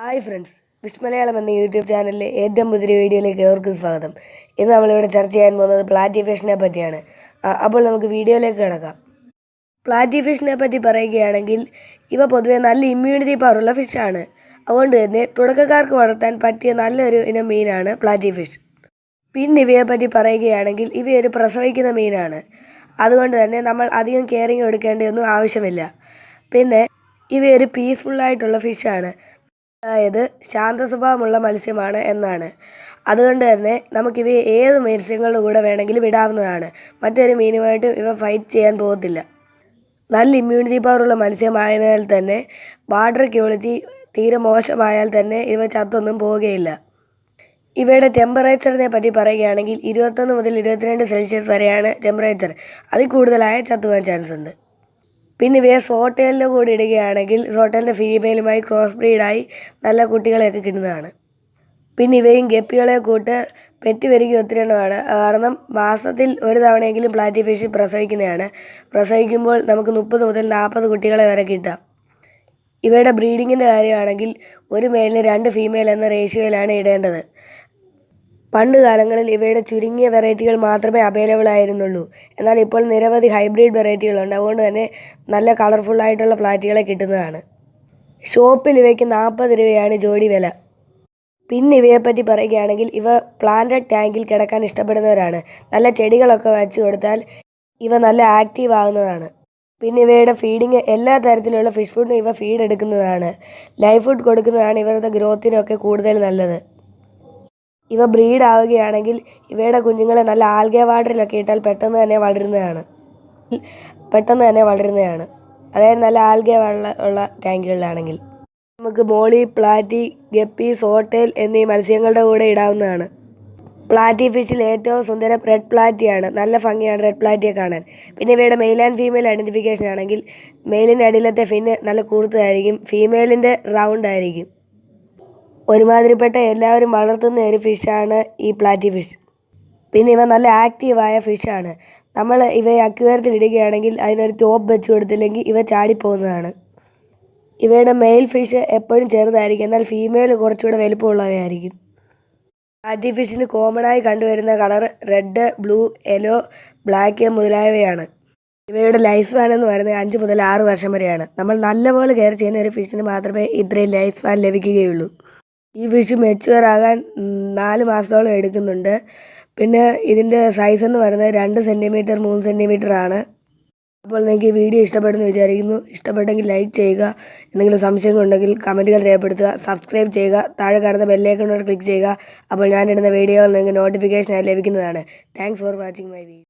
Hi friends wish Malayalam എന്ന YouTube ചാനലിലെ ഏറ്റവും പുതിയ വീഡിയോയിലേക്ക് ഏവർക്കും സ്വാഗതം. ഇന്ന് നമ്മളിവിടെ ചർച്ച ചെയ്യാൻ പോകുന്നത് പ്ലാറ്റി ഫിഷിനെ പറ്റിയാണ് അപ്പോൾ നമുക്ക് വീഡിയോയിലേക്ക് കിടക്കാം. പ്ലാറ്റി ഫിഷിനെ പറ്റി പറയുകയാണെങ്കിൽ ഇവ പൊതുവെ നല്ല ഇമ്മ്യൂണിറ്റി പവറുള്ള ഫിഷാണ് അതുകൊണ്ട് തന്നെ തുടക്കക്കാർക്ക് വളർത്താൻ പറ്റിയ നല്ലൊരു ഇനം മീനാണ് പ്ലാറ്റി ഫിഷ് പിന്നെ ഇവയെ പറ്റി പറയുകയാണെങ്കിൽ ഇവയൊരു പ്രസവിക്കുന്ന മീനാണ്. അതുകൊണ്ട് തന്നെ നമ്മൾ അധികം കെയറിങ് എടുക്കേണ്ടതൊന്നും ആവശ്യമില്ല. പിന്നെ ഇവയൊരു പീസ്ഫുള്ളായിട്ടുള്ള ഫിഷാണ് അതായത് ശാന്ത സ്വഭാവമുള്ള മത്സ്യമാണ് എന്നാണ്. അതുകൊണ്ട് തന്നെ നമുക്കിവയെ ഏത് മത്സ്യങ്ങളുടെ കൂടെ വേണമെങ്കിലും ഇടാവുന്നതാണ്. മറ്റൊരു മീനുമായിട്ടും ഇവ ഫൈറ്റ് ചെയ്യാൻ പോകത്തില്ല. നല്ല ഇമ്മ്യൂണിറ്റി പവറുള്ള മത്സ്യമായതിനാൽ തന്നെ വാട്ടർ ക്വാളിറ്റി തീരെ മോശമായാൽ തന്നെ ഇവ ചത്തൊന്നും പോവുകയില്ല. ഇവയുടെ ടെമ്പറേച്ചറിനെ പറ്റി പറയുകയാണെങ്കിൽ ഇരുപത്തൊന്ന് മുതൽ ഇരുപത്തിരണ്ട് സെൽഷ്യസ് വരെയാണ് ടെമ്പറേച്ചർ അതിൽ കൂടുതലായ ചത്തുവാൻ ചാൻസ് ഉണ്ട്. പിന്നെ ഇവയെ സോട്ടേലിന്റെ കൂടെ ഇടുകയാണെങ്കിൽ സോട്ടേലിന്റെ ഫീമെയിലുമായി ക്രോസ് ബ്രീഡായി നല്ല കുട്ടികളെയൊക്കെ കിട്ടുന്നതാണ്. പിന്നെ ഇവയും ഗപ്പികളെ കൂട്ട് പെറ്റ് ഒത്തിരി എണ്ണമാണ് കാരണം മാസത്തിൽ ഒരു തവണയെങ്കിലും പ്ലാറ്റി ഫിഷ് പ്രസവിക്കുന്നതാണ്. പ്രസവിക്കുമ്പോൾ നമുക്ക് മുപ്പത് മുതൽ നാൽപ്പത് കുട്ടികളെ വരെ കിട്ടാം. ഇവയുടെ ബ്രീഡിങ്ങിന്റെ കാര്യമാണെങ്കിൽ ഒരു മെയിലിന് രണ്ട് ഫീമെയിൽ എന്ന റേഷ്യോയിലാണ് ഇടേണ്ടത്. പണ്ട് കാലങ്ങളിൽ ഇവയുടെ ചുരുങ്ങിയ വെറൈറ്റികൾ മാത്രമേ അവൈലബിൾ ആയിരുന്നുള്ളൂ. എന്നാൽ ഇപ്പോൾ നിരവധി ഹൈബ്രിഡ് വെറൈറ്റികളുണ്ട് അതുകൊണ്ട് തന്നെ നല്ല കളർഫുൾ ആയിട്ടുള്ള പ്ലാറ്റുകളെ കിട്ടുന്നതാണ്. ഷോപ്പിൽ ഇവയ്ക്ക് നാൽപ്പത് രൂപയാണ് ജോഡി വില. പിന്നെ ഇവയെപ്പറ്റി പറയുകയാണെങ്കിൽ ഇവ പ്ലാന്റഡ് ടാങ്കിൽ കിടക്കാൻ ഇഷ്ടപ്പെടുന്നവരാണ്. നല്ല ചെടികളൊക്കെ വച്ച് കൊടുത്താൽ ഇവ നല്ല ആക്റ്റീവ് ആകുന്നതാണ് പിന്നെ ഇവയുടെ ഫീഡിങ് എല്ലാ തരത്തിലുള്ള ഫിഷ് ഫുഡിനും ഇവ ഫീഡ് എടുക്കുന്നതാണ്. ലൈഫ് ഫുഡ് കൊടുക്കുന്നതാണ് ഇവരുടെ ഗ്രോത്തിനൊക്കെ കൂടുതൽ നല്ലത്. ഇവ ബ്രീഡ് ആവുകയാണെങ്കിൽ ഇവയുടെ കുഞ്ഞുങ്ങളെ നല്ല ആൽഗെ വാട്ടറിലൊക്കെ ഇട്ടാൽ പെട്ടെന്ന് തന്നെ വളരുന്നതാണ്. പെട്ടെന്ന് തന്നെ വളരുന്നതാണ്. അതായത് നല്ല ആൽഗെ വെള്ള ഉള്ള ടാങ്കുകളിലാണെങ്കിൽ. നമുക്ക് മോളി പ്ലാറ്റി ഗപ്പി സോട്ടേൽ എന്നീ മത്സ്യങ്ങളുടെ കൂടെ ഇടാവുന്നതാണ്. പ്ലാറ്റി ഫിഷിൽ ഏറ്റവും സുന്ദരം റെഡ് പ്ലാറ്റിയാണ്. നല്ല ഭംഗിയാണ് റെഡ് പ്ലാറ്റിയെ കാണാൻ. പിന്നെ ഇവയുടെ മെയിൽ ആൻഡ് ഫീമെയിൽ ഐഡന്റിഫിക്കേഷൻ ആണെങ്കിൽ മെയിലിന്റെ അടിയിലത്തെ ഫിന്ന് നല്ല കൂർത്തതായിരിക്കും. ഫീമെയിലിന്റെ റൗണ്ട് ആയിരിക്കും. ഒരുമാതിരിപ്പെട്ട എല്ലാവരും വളർത്തുന്ന ഒരു ഫിഷാണ് ഈ പ്ലാറ്റി ഫിഷ്. പിന്നെ ഇവ നല്ല ആക്റ്റീവായ ഫിഷാണ്. നമ്മൾ ഇവയെ അക്വേറിയത്തിൽ ഇടുകയാണെങ്കിൽ അതിനൊരു ടോപ്പ് വെച്ച് കൊടുത്തില്ലെങ്കിൽ ഇവ ചാടിപ്പോകുന്നതാണ്. ഇവയുടെ മെയിൽ ഫിഷ് എപ്പോഴും ചെറുതായിരിക്കും. എന്നാൽ ഫീമെയിൽ കുറച്ചുകൂടെ വലുപ്പമുള്ളവയായിരിക്കും. പ്ലാറ്റി ഫിഷിന് കോമണായി കണ്ടുവരുന്ന colour red blue yellow black മുതലായവയാണ്. ഇവയുടെ ലൈഫ് സ്പാൻ എന്ന് പറയുന്നത് അഞ്ച് മുതൽ ആറ് വർഷം വരെയാണ്. നമ്മൾ നല്ലപോലെ കെയർ ചെയ്യുന്ന ഒരു ഫിഷിന് മാത്രമേ ഇത്രയും ലൈഫ് സ്പാൻ ലഭിക്കുകയുള്ളൂ. ഈ ഫിഷ് മെച്ചുവർ ആകാൻ നാല് മാസത്തോളം എടുക്കുന്നുണ്ട്. പിന്നെ ഇതിന്റെ സൈസ് എന്ന് പറയുന്നത് രണ്ട് സെന്റിമീറ്റർ മൂന്ന് സെന്റിമീറ്റർ ആണ്. അപ്പോൾ നിങ്ങൾക്ക് ഈ വീഡിയോ ഇഷ്ടപ്പെടുന്നു വിചാരിക്കുന്നു. ഇഷ്ടപ്പെട്ടെങ്കിൽ ലൈക്ക് ചെയ്യുക. എന്തെങ്കിലും സംശയങ്ങളുണ്ടെങ്കിൽ കമന്റുകൾ രേഖപ്പെടുത്തുക. സബ്സ്ക്രൈബ് ചെയ്യുക. താഴെ കാണുന്ന ബെല്ലൈക്കണോട് ക്ലിക്ക് ചെയ്യുക. അപ്പോൾ ഞാനിടുന്ന വീഡിയോകൾ നിങ്ങൾക്ക് നോട്ടിഫിക്കേഷനായി ലഭിക്കുന്നതാണ്. Thanks for watching my video